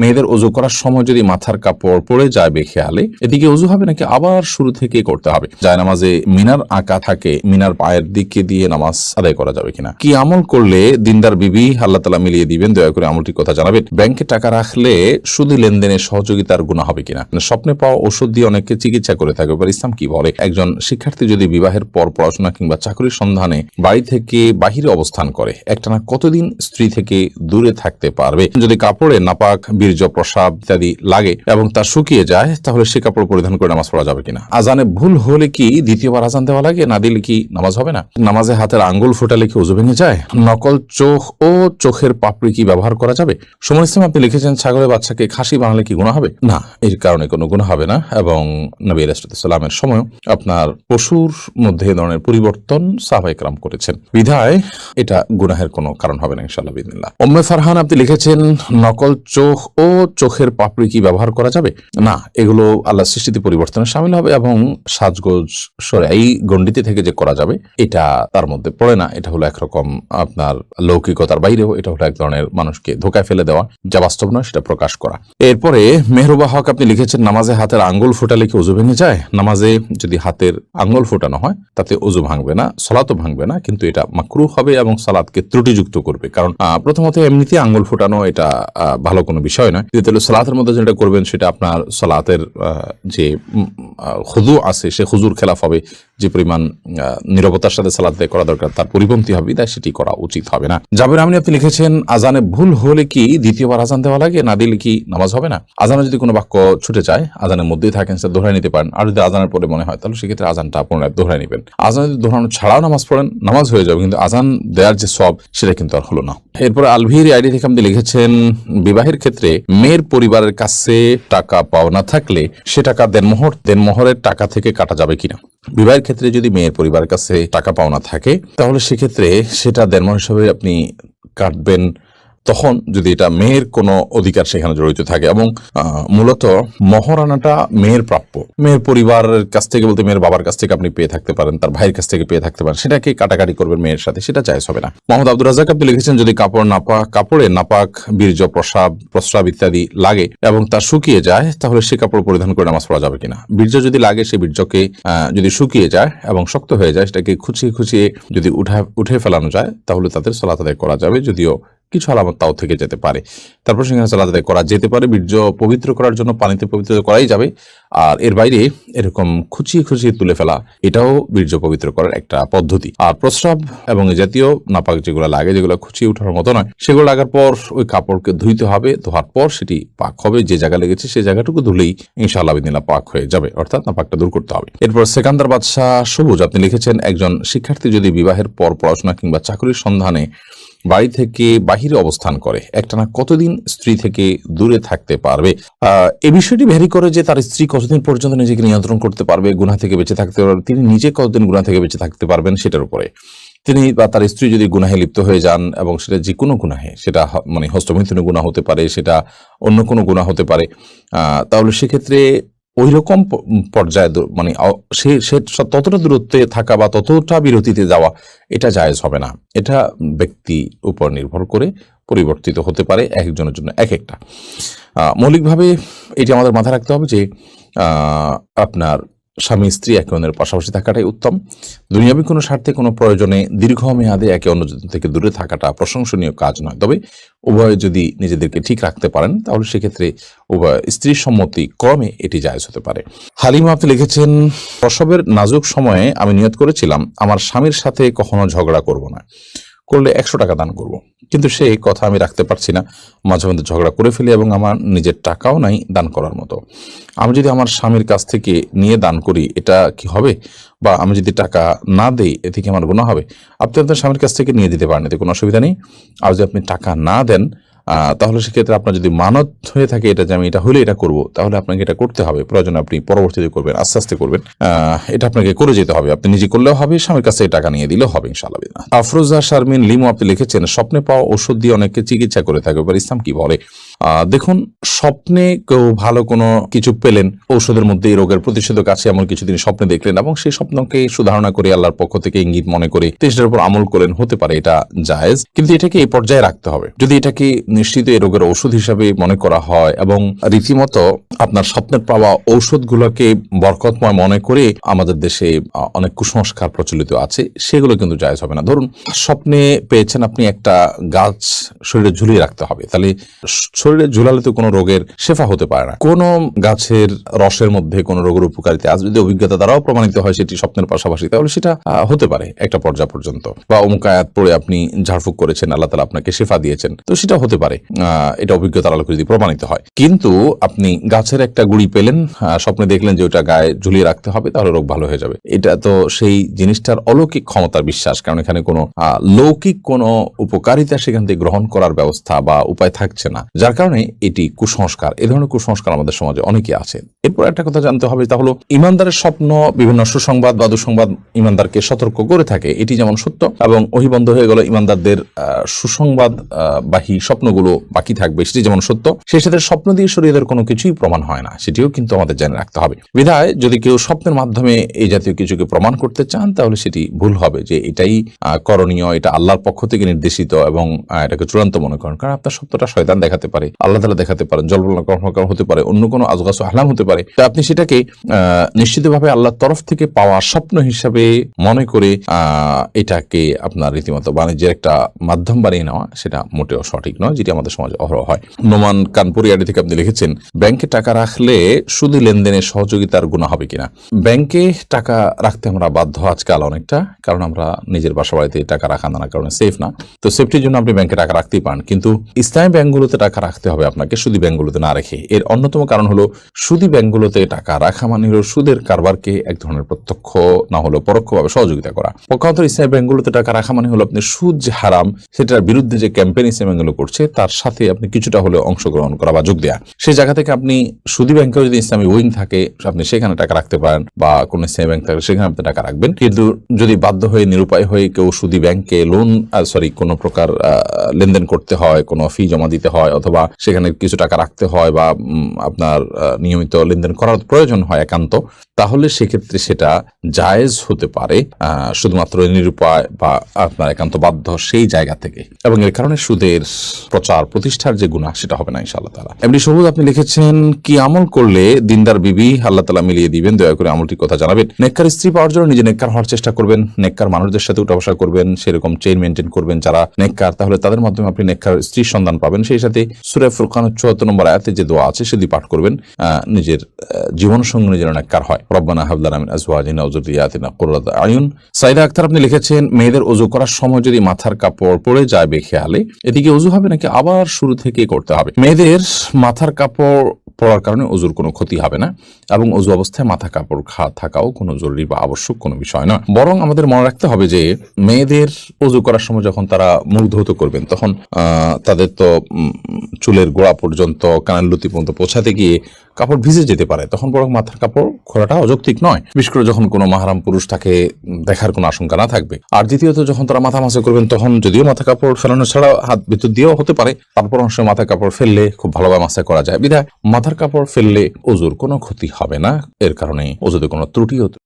মেয়েদের অজু করার সময় যদি মাথার কাপড় পড়ে যায় বেখেয়ালে, এদিকে অজু হবে নাকি আবার শুরু থেকে করতে হবে? যায় নামাজে মিনার আঁকা থাকে, মিনার পায়ের দিকে দিয়ে নামাজ আদায় করা যাবে কিনা? কি আমল করলে দিনদার বিবি আল্লাহ তালা মিলিয়ে দিবেন? দয়া করে আমলটির কথা জানাবেন। ব্যাংকে টাকা রাখলে শুধু লেনদেনে সহযোগিতার গুণা হবে কিনা? মানে স্বপ্নে পাওয়া ওষুধ দিয়ে অনেকে চিকিৎসা করে থাকে, এবার ইসলাম কি বলে? একজন শিক্ষার্থী যদি বিবাহের পর পড়াশোনা কিংবা চাকরির সন্ধানে বাড়ি থেকে বাহিরে অবস্থান করে, একটানা কতদিন স্ত্রী থেকে দূরে থাকতে পারবে? যদি কাপড়ে নাপাক বীর্য প্রসাব ইত্যাদি লাগে এবং তা শুকিয়ে যায়, তাহলে সে কাপড় পরিধান করে নামাজ পড়া যাবে কিনা? আজানে ভুল হলে কি দ্বিতীয়বার আজান দেওয়া লাগে? না দিলে কি নামাজ হবে না? নামাজে হাতের আঙ্গুল ফোটালে কি উজু ভেঙে যায়? নকল চোখ ও চোখের পাপড়ি কি ব্যবহার করা যাবে? সুমন ইসলাম, আপনি লিখেছেন, ছাগলের বাচ্চাকে খাসি বানালে কি গুণা হবে? না, এর কারণে কোনো গুণা হবে না এবং নবী আলাইসালামের সময় আপনার পশুর মধ্যে ধরনের পরিবর্তন সাহবাইকরাম করেছেন। বিধায় এটা গুনাহের কোনো কারণ হবে না ইনশাল্লাহ বিদিল্লাহ ওম্মে ফারহান, আপনি লিখেছেন, নকল চোখ ও চোখের পাপড়ি কি ব্যবহার করা যাবে? না, এগুলো আল্লাহ সৃষ্টিতে পরিবর্তনে সামিল হবে এবং সাজগোজ সরে এই গণ্ডিতে থেকে যে করা যাবে, এটা তার মধ্যে পড়ে না। এটা হলো একরকম আপনার লৌকিকতার বাইরেও এটা হলো এক ধরনের মানুষকে ধোকায় ফেলে দেওয়া, যা বাস্তব নয়, সেটা প্রকাশ করা। এরপরে মেহরুবা হক, আপনি লিখেছেন, নামাজে হাতের আঙ্গুল ফোটালে কি উজু ভেঙে যায়? নামাজে যদি হাতের আঙ্গুল ফোটানো হয়, তাতে উজু ভাঙবে না, সলাতও ভাঙবে না, কিন্তু এটা মাকরু হবে এবং সালাদকে ত্রুটিযুক্ত করবে। কারণ প্রথমত এমনিতে আঙ্গুল ফোটানো এটা ভালো কোনো বিষয় নয়। দ্বিতীয়ত সালাতের মধ্যে যেটা করবেন, সেটা আপনার সালাতের যে খুজু আছে, সে খুজুর খেলাফ হবে, যে পরিমাণ নীরবতার সাথে সালাদ আদায় করা দরকার, তার পরিপন্থী হবে, তাই সেটি করা উচিত হবে না। জাবের আমনি, আপনি লিখেছেন, আজানে ভুল হলে কি দ্বিতীয়বার আজান দেওয়া লাগে, না দিলে কি নামাজ হবে না? আজানে যদি কোনো বাক্য ছুটে যায়, আজানের মধ্যেই থাকেন, সেটা দোহরাই নিতে পারেন। আর যদি আজানের পরে মনে হয়, তাহলে সেক্ষেত্রে আজানটা পুনরায় দোহরাই নেবেন। আজান যদি দোহরানো ছাড়াও নামাজ পড়েন, নামাজ হয়ে যাবে, কিন্তু আজান দেওয়ার যে সব, সেটা কিন্তু আর হলো না। এরপর আলভির আইডি থেকে আপনি লিখেছেন, বিবাহের ক্ষেত্রে মেয়ের পরিবারের কাছে টাকা পাওনা থাকলে সে টাকা দেনমোহর, দেনমোহরের টাকা থেকে কাটা যাবে কিনা? বিবাহের ক্ষেত্রে যদি মেয়ের পরিবারের কাছে টাকা পাওনা থাকে, তাহলে সেক্ষেত্রে সেটা দেনমোহর হিসাবে আপনি কাটবেন তখন যদি এটা মেয়ের কোনো অধিকার সেখানে জড়িত থাকে এবং মূলত মহারানাটা মেয়ের প্রাপ্য। মেয়ের পরিবারের কাছ থেকে বলতে মেয়ের বাবার কাছ থেকে আপনি পেয়ে থাকতে পারেন, তার ভাইয়ের কাছ থেকে পেয়ে থাকতে পারেন, সেটাকে কাটাকাটি করবেন মেয়ের সাথে, সেটা চাইজ হবে না। মোহাম্মদ আব্দুল রাজাক আপনি লিখেছেন, যদি কাপড় নাপাক কাপড়ে নাপাক বীর্য, প্রসাব, প্রস্রাব ইত্যাদি লাগে এবং তা শুকিয়ে যায়, তাহলে সে কাপড় পরিধান করে নামাজ পড়া যাবে কিনা? বীর্য যদি লাগে, সে বীর্যকে যদি শুকিয়ে যায় এবং শক্ত হয়ে যায়, সেটাকে খুচিয়ে খুচিয়ে যদি উঠা, উঠে ফেলানো যায়, তাহলে তাদের সলাত করা যাবে, যদিও কিছু আলামত তাও থেকে যেতে পারে। তারপর সালাদ আদায় করা যেতে পারে। বীর্য পবিত্র করার জন্য পানিতে পবিত্র করাই যাবে। আর এর বাইরে এরকম খুচিয়ে খুচিয়ে তুলে ফেলা, এটাও বীর্য পবিত্র করার একটা পদ্ধতি। আর প্রস্রাব এবং জাতীয় নাপাক যেগুলো লাগে, যেগুলো খুচিয়ে ওঠার মতো নয়, সেগুলো লাগার পর ওই কাপড়কে ধুইতে হবে। ধোয়ার পর সেটি পাক হবে। যে জায়গা লেগেছে সেই জায়গাটুকু ধুলেই ইনশাআল্লাহ বিদিনা পাক হয়ে যাবে। অর্থাৎ নাপাকটা দূর করতে হবে। এরপর সেকান্দার বাদশাহ সবুজ, আপনি লিখেছেন, একজন শিক্ষার্থী যদি বিবাহের পর পড়াশোনা কিংবা চাকরির সন্ধানে বাড়ি থেকে বাহিরে অবস্থান করে। একটানা কতদিন স্ত্রী থেকে দূরে থাকতে পারবে? এই বিষয়টি ভ্যারি করে যে তার স্ত্রী কতদিন পর্যন্ত নিজেকে নিয়ন্ত্রণ করতে পারবে গুণা থেকে বেঁচে থাকতে পারবে, তিনি নিজে কতদিন গুণা থেকে বেঁচে থাকতে পারবেন সেটার উপরে। তিনি বা তার স্ত্রী যদি গুনাহে লিপ্ত হয়ে যান এবং সেটা যে কোনো গুনাহে, সেটা মানে হস্তমৈথুনে গুণা হতে পারে, সেটা অন্য কোনো গুণা হতে পারে তাহলে সেক্ষেত্রে ওই রকম পর্যায়ে মানে সে সে ততটা দূরত্বে থাকা বা ততটা বিরতিতে যাওয়া, এটা জায়েজ হবে না। এটা ব্যক্তি উপর নির্ভর করে পরিবর্তিত হতে পারে এক একজনের জন্য এক একটা। মৌলিকভাবে এটি আমাদের মাথায় রাখতে হবে যে আপনার স্বামী স্ত্রী একে অন্যের পাশাপাশি থাকাটাই উত্তম। দুনিয়াবী কোনো স্বার্থে কোনো প্রয়োজনে দীর্ঘমেয়াদে একে অন্য থেকে দূরে থাকাটা প্রশংসনীয় কাজ নয়। তবে উভয়ে যদি নিজেদেরকে ঠিক রাখতে পারেন, তাহলে সেক্ষেত্রে উভয় স্ত্রীর সম্মতি ক্রমে এটি জায়জ হতে পারে। হালিমা আপনি লিখেছেন, প্রসবের নাজুক সময়ে আমি নিয়ত করেছিলাম, আমার স্বামীর সাথে কখনো ঝগড়া করব না। করলে একশো টাকা দান করব। কিন্তু সেই কথা আমি রাখতে পারছি না। মাঝে মধ্যে ঝগড়া করে ফেলি এবং আমার নিজের টাকাও নাই দান করার মতো। আমি যদি আমার স্বামীর কাছ থেকে নিয়ে দান করি, এটা কি হবে? বা আমি যদি টাকা না দেই, এ থেকে আমার গুণা হবে? আপনি আপনার স্বামীর কাছ থেকে নিয়ে দিতে পারেন, এতে কোনো অসুবিধা নেই। আর যদি আপনি টাকা না দেন তাহলে সেক্ষেত্রে আপনার যদি মানত হয়ে থাকে এটা যে আমি এটা হলে এটা করব, তাহলে আপনাকে এটা করতে হবে। প্রয়োজন আপনি পরবর্তীতে করবেন, আস্তে আস্তে করবেন। এটা আপনাকে করে যেতে হবে। আপনি নিজে করলেও হবে, স্বামীর কাছে টাকা নিয়ে দিলেও হবে, ইনশাআল্লাহ। আফরোজা, শারমিন, লিমু আপনি লিখেছেন, স্বপ্নে পাওয়া ওষুধ দিয়ে অনেকে চিকিৎসা করে থাকে, এবার ইসলাম কি বলে? দেখুন, স্বপ্নে কেউ ভালো কোনো কিছু পেলেন, ঔষধের মধ্যে এই রোগের প্রতিষেধক আছে এমন কিছু তিনি স্বপ্নে দেখলেন এবং সেই স্বপ্নকে সুধারণা করে আল্লাহর পক্ষ থেকে ইঙ্গিত মনে করে চেষ্টার উপর আমল করলেন, হতে পারে এটা জায়েজ। কিন্তু এটাকে এই পর্যায়ে রাখতে হবে। যদি এটাকে নিশ্চিত এই রোগের ঔষধ হিসাবে মনে করা হয় এবং রীতিমতো আপনার স্বপ্নের পাওয়া ঔষধগুলোকে বরকতময় মনে করে আমাদের দেশে অনেক কুসংস্কার প্রচলিত আছে। সেগুলো কিন্তু জায়জ হবে না। ধরুন, স্বপ্নে পেয়েছেন আপনি একটা গাছ শরীরে ঝুলিয়ে রাখতে হবে। তাহলে শরীরে ঝুলালে তো কোনো রোগের শেফা হতে পারে না। কোনো গাছের রসের মধ্যে কোনো রোগের উপকারিতা আজ যদি অভিজ্ঞতা দ্বারাও প্রমাণিত হয় সেটি স্বপ্নের পাশাপাশি, তাহলে সেটা হতে পারে একটা পর্যায় পর্যন্ত। বা অমুক আয়াত পড়ে আপনি ঝাড়ফুঁক করেছেন, আল্লাহ তালা আপনাকে শেফা দিয়েছেন। তো সেটা হতে পারে। আহ, এটা অভিজ্ঞতার আলোকে যদি প্রমাণিত হয়। কিন্তু আপনি গাছের একটা গুড়ি পেলেন স্বপ্নে দেখলেন যে ওটা গায়ে ঝুলিয়ে রাখতে হবে তাহলে রোগ ভালো হয়ে যাবে। এটা তো সেই জিনিসটার অলৌকিক ক্ষমতার বিশ্বাস কারণ এখানে কোনো লৌকিক কোনো উপকারিতা সেখান থেকে গ্রহণ করার ব্যবস্থা বা উপায় থাকছে না। যার কারণে এটি কুসংস্কার। এ ধরনের কুসংস্কার আমাদের সমাজে অনেকে আছে। এরপর একটা কথা জানতে হবে, তা হলো ইমানদারের স্বপ্ন, বিভিন্ন সুসংবাদ, বা দুঃসংবাদ ইমানদারকে সতর্ক করে থাকে, এটি যেমন সত্য, এবং অহিবন্ধ হয়ে গেল ইমানদারদের সুসংবাদ বাহী স্বপ্নগুলো বাকি থাকবে, সেটি যেমন সত্য, সেই সাথে স্বপ্ন দিয়ে শরীরের কোনো কিছুই প্রমাণ হয় না, সেটিও কিন্তু আমাদের জেনে রাখতে হবে। বিধায় যদি কেউ স্বপ্নের মাধ্যমে এই জাতীয় কিছুকে প্রমাণ করতে চান, তাহলে সেটি ভুল হবে যে এটাই করণীয়, এটা আল্লাহর পক্ষ থেকে নির্দেশিত এবং এটাকে চূড়ান্ত মনে করেন, কারণ আপনার স্বপ্নটা শয়তান দেখাতে পারে, আল্লাহ তালা দেখাতে পারেন জলবল কর্মকার হতে পারে, অন্য কোনো আজগাছ আহলাম হতে পারে। তো আপনি সেটাকে নিশ্চিতভাবে আল্লাহর তরফ থেকে পাওয়া স্বপ্ন হিসাবে মনে করে এটাকে আপনার রীতিমতো বাণিজ্যের একটা মাধ্যম বানিয়ে নেওয়া সেটা মোটেও সঠিক নয়, যেটি আমাদের সমাজে অহরহ হয়। নোমান কানপুরিয়ারি থেকে আপনি লিখেছেন, ব্যাংকে টাকা রাখলে শুধু লেনদেনের সহযোগিতার গুণা হবে কিনা? ব্যাংকে টাকা রাখতে আমরা বাধ্য আজকাল অনেকটা, কারণ আমরা নিজের বাসা বাড়িতে টাকা রাখা নানা কারণে সেফ না। তো সেফটির জন্য আপনি ব্যাংকে টাকা রাখতেই পারেন। কিন্তু ইসলামী ব্যাংকগুলোতে টাকা রাখতে হবে আপনাকে সুদী ব্যাংকগুলোতে না রেখে। এর অন্যতম কারণ হলো সুদী ব্যাংকগুলোতে টাকা রাখা মানে হলো সুদের কারবারকে এক ধরনের প্রত্যক্ষ, না হলেও পরোক্ষভাবে সহযোগিতা করা। পক্ষান্তর ইসলামী ব্যাংকগুলোতে টাকা রাখা মানে হলো আপনি সুদ যে হারাম, সেটার বিরুদ্ধে যে ক্যাম্পেইন ইসলামী ব্যাংকগুলো করছে, তার সাথে আপনি কিছুটা হলেও অংশগ্রহণ করা বা যোগ দেওয়া সেই জায়গা থেকে আপনি সুদী ব্যাংকেও যদি ইসলামী উইং থাকে, আপনি সেখানে টাকা রাখতে পারেন বা কোন ইসলামী ব্যাংক থাকে, সেখানে আপনি টাকা রাখবেন। কিন্তু যদি বাধ্য হয়ে, নিরুপায় হয়ে কেউ সুদী ব্যাংকে লোন সরি কোনো প্রকার লেনদেন করতে হয়, কোনো ফি জমা দিতে হয়, অথবা সেখানে কিছু টাকা রাখতে হয় বা আপনার নিয়মিত লেনদেন করার প্রয়োজন হয় একান্ত, তাহলে সেক্ষেত্রে সেটা জায়েজ হতে পারে শুধুমাত্র নিরুপায় বা আপনার একান্ত বাধ্য সেই জায়গা থেকে। এবং এর কারণে সুদের প্রচার প্রতিষ্ঠার যে গুণা সেটা হবে না ইনশাআল্লাহ তালা এমনি সবুজ, আপনি লিখেছেন, কি আমল করলে দিনদার বিবি আল্লাহ তালা মিলিয়ে দিবেন? দয়া করে আমলটির কথা জানাবেন। নেককার স্ত্রী পাওয়ার জন্য নিজে নেককার হওয়ার চেষ্টা করবেন, নেককার মানুষদের সাথে উঠা বসা করবেন, সেরকম চেইন মেনটেন করবেন যারা নেককার, তাহলে তাদের মাধ্যমে আপনি নেককার স্ত্রীর সন্ধান পাবেন। সেই সাথে সুরে ফুরকান চুয়াত্তর নম্বর আয়াতে যে দোয়া আছে, সেটি পাঠ করবেন নিজের জীবন সঙ্গী যেন নেককার হয়। রব্বানা হাবলানা মিন আজওয়াজিনা ওয়া যুররিয়াতিনা কুররাতা আয়ুন। সাইদা আক্তার আপনি লিখেছেন, মেয়েদের ওযু করার সময় যদি মাথার কাপড় পড়ে যায় বেখেয়ালে, এদিকে ওযু হবে নাকি আবার শুরু থেকে করতে হবে? মেয়েদের মাথার কাপড় পড়ার কারণে অজুর কোনো ক্ষতি হবে না এবং অজু অবস্থায় মাথা কাপড় খা, থাকাও কোনো জরুরি বা আবশ্যক কোনো বিষয় না বরং আমাদের মনে রাখতে হবে যে, মেয়েদের অজু করার সময় যখন তারা মুখ ধৌত করবেন, তখন তাদের তো চুলের গোড়া পর্যন্ত, কানের লুতি পর্যন্ত পৌঁছাতে গিয়ে কাপড় ভিজে যেতে পারে, তখন বরং মাথার কাপড় খোলাটা অযৌক্তিক নয়। বিশেষ করে যখন কোনো মাহারাম পুরুষ তাকে দেখার কোনো আশঙ্কা না থাকবে। আর দ্বিতীয়ত, যখন তারা মাথা মাসে করবেন, তখন যদিও মাথা কাপড় ফেলানো ছাড়া হাত ভিতর দিয়েও হতে পারে, তারপর অংশ মাথা কাপড় ফেললে খুব ভালোভাবে মাসা করা যায়। বিধায় মাথার কাপড় ফেললে ওজুর কোনো ক্ষতি হবে না। এর কারণে ওজুতে কোনো ত্রুটি হতে